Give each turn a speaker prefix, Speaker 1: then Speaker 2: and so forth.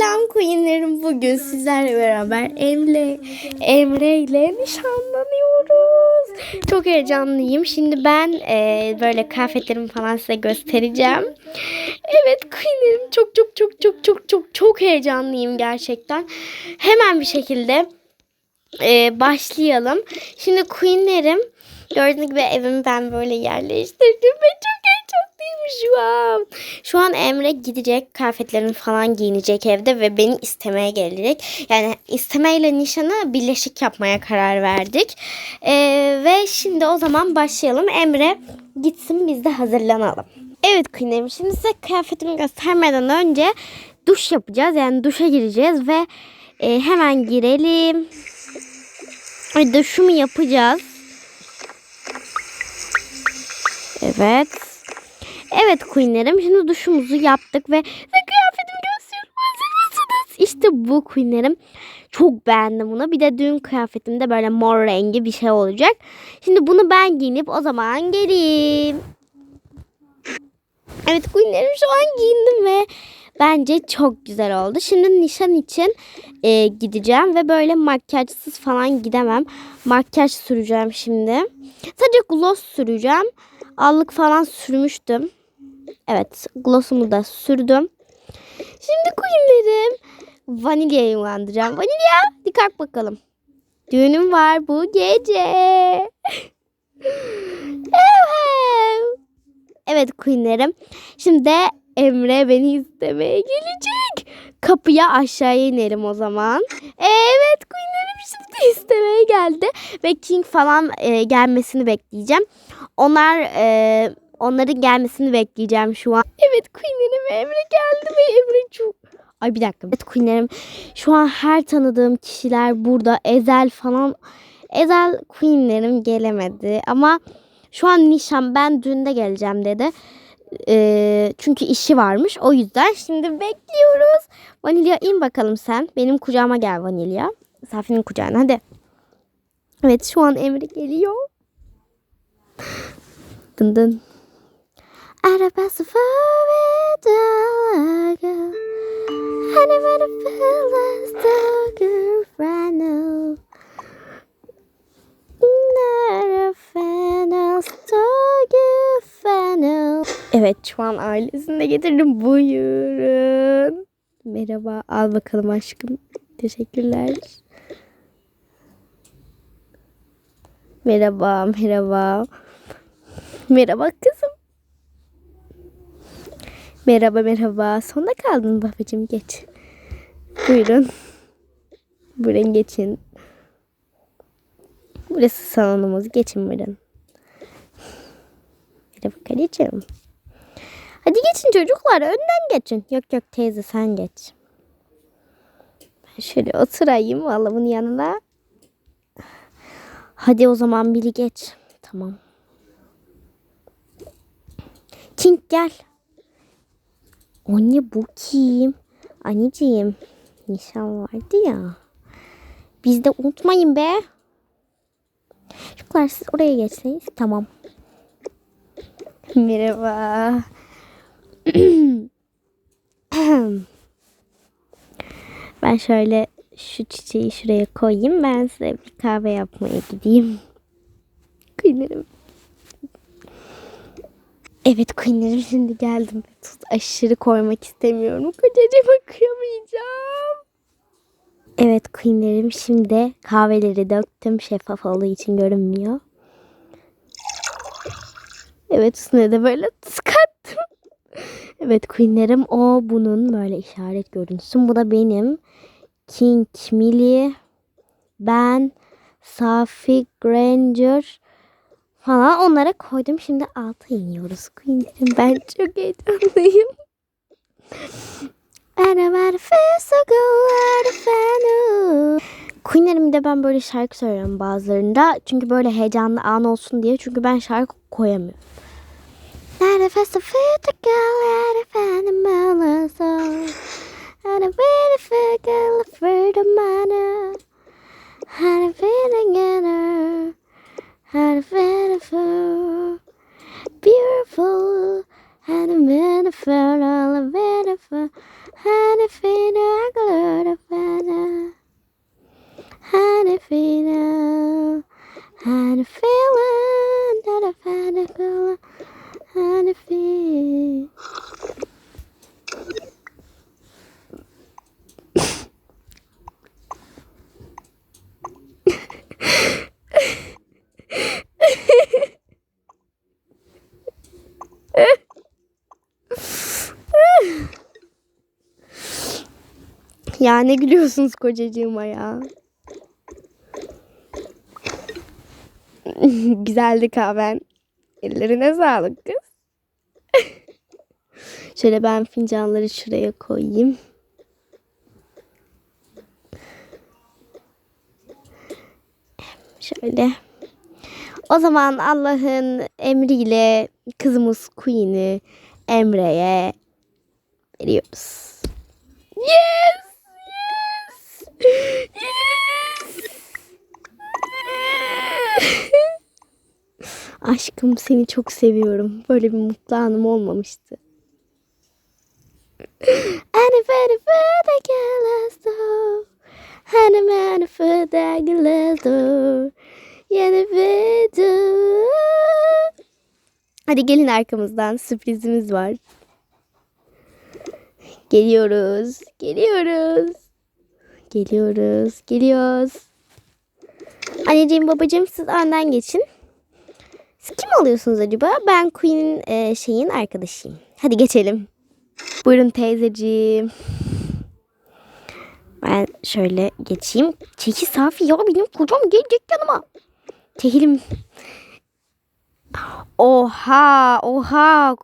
Speaker 1: Selam Queen'lerim. Bugün sizlerle beraber Emre, Emre ile nişanlanıyoruz. Çok heyecanlıyım. Şimdi ben e, böyle kıyafetlerimi falan size göstereceğim. Evet Queen'lerim çok çok çok çok çok çok çok heyecanlıyım gerçekten. Hemen bir şekilde e, başlayalım. Şimdi Queen'lerim gördüğünüz gibi evimi ben böyle yerleştirdim ve çok şu an. Şu an Emre gidecek kıyafetlerini falan giyinecek evde ve beni istemeye gelecek. Yani istemeyle nişanı birleşik yapmaya karar verdik. E, ve şimdi o zaman başlayalım. Emre gitsin biz de hazırlanalım. Evet Queen'lerim şimdi size kıyafetimi göstermeden önce duş yapacağız. Yani duşa gireceğiz ve e, hemen girelim. Ay, Duşumu yapacağız. Evet. Evet Queen'lerim şimdi duşumuzu yaptık ve kıyafetimi gösteriyorum. İşte bu Queen'lerim. Çok beğendim bunu. Bir de dün kıyafetimde böyle mor rengi bir şey olacak. Şimdi bunu ben giyinip o zaman geleyim. Evet Queen'lerim şu an giyindim ve bence çok güzel oldu. Şimdi nişan için e, gideceğim ve böyle makyajsız falan gidemem. Makyaj süreceğim şimdi. Sadece gloss süreceğim. Allık falan sürmüştüm. Evet glossumu da sürdüm. Şimdi Queen'lerim vanilyayı uyandıracağım. Vanilya kalk bakalım. Düğünüm var bu gece. evet. Queen'lerim. Şimdi Emre beni istemeye gelecek. Kapıya aşağıya inelim o zaman. Evet Queen'lerim şimdi istemeye geldi. Ve King falan e, gelmesini bekleyeceğim. Onlar e, onların gelmesini bekleyeceğim şu an. Evet Queen'lerim Emre geldi ve Emre çok... Ay bir dakika. Evet Queen'lerim şu an her tanıdığım kişiler burada. Ezel falan. Ezel Queen'lerim gelemedi ama şu an nişan ben düğünde geleceğim dedi. Ee, çünkü işi varmış. O yüzden şimdi bekliyoruz. Vanilya in bakalım sen. Benim kucağıma gel Vanilya. Safi'nin kucağına hadi. Evet şu an Emre geliyor. Dın dın. Arabası fırladı. Hani bana fırladı. Girl, Evet şu an ailesini getirdim. Buyurun. Merhaba. Al bakalım aşkım. Teşekkürler. Merhaba, merhaba. Merhaba kızım. Merhaba, merhaba. Sonda kaldın babacığım geç. Buyurun. Buyurun geçin. Burası salonumuz. Geçin buyurun. Merhaba karıcığım. Hadi geçin çocuklar. Önden geçin. Yok yok teyze sen geç. Ben şöyle oturayım bunun yanına. Hadi o zaman biri geç. Tamam. King gel. Anne bu kim? Anneciğim. Nişan vardı ya. Biz de unutmayın be. Çocuklar siz oraya geçseniz tamam. Merhaba. ben şöyle şu çiçeği şuraya koyayım. Ben size bir kahve yapmaya gideyim. Queenlerim. Evet Queenlerim şimdi geldim. Tuz aşırı koymak istemiyorum. Kocacığıma kıyamayacağım. Evet Queenlerim şimdi kahveleri döktüm. Şeffaf olduğu için görünmüyor. Evet üstüne de böyle tuz kattım. Evet Queenlerim o bunun böyle işaret görüntüsü. Bu da benim. King Millie, ben, Safi Granger falan onlara koydum. Şimdi alta iniyoruz Queenlerim. Ben çok heyecanlıyım. Arabar Queenlerim de ben böyle şarkı söylüyorum bazılarında. Çünkü böyle heyecanlı an olsun diye. Çünkü ben şarkı koyamıyorum. feeling that I've had a girl Ya ne gülüyorsunuz kocacığıma ya. Güzeldi kahven. Ellerine sağlık kız. Şöyle ben fincanları şuraya koyayım. Şöyle. O zaman Allah'ın emriyle kızımız Queen'i Emre'ye veriyoruz. Yes! Aşkım seni çok seviyorum. Böyle bir mutlu anım olmamıştı. Hani beni fırda gelezdo. Hani beni fırda gelezdo. Yeni video. Hadi gelin arkamızdan sürprizimiz var. Geliyoruz. Geliyoruz. Geliyoruz. Geliyoruz. Anneciğim babacığım siz önden geçin. Siz kim oluyorsunuz acaba? Ben Queen'in e, şeyin arkadaşıyım. Hadi geçelim. Buyurun teyzeciğim. Ben şöyle geçeyim. Çeki Safi ya benim kocam gelecek yanıma. Tehilim. Oha oha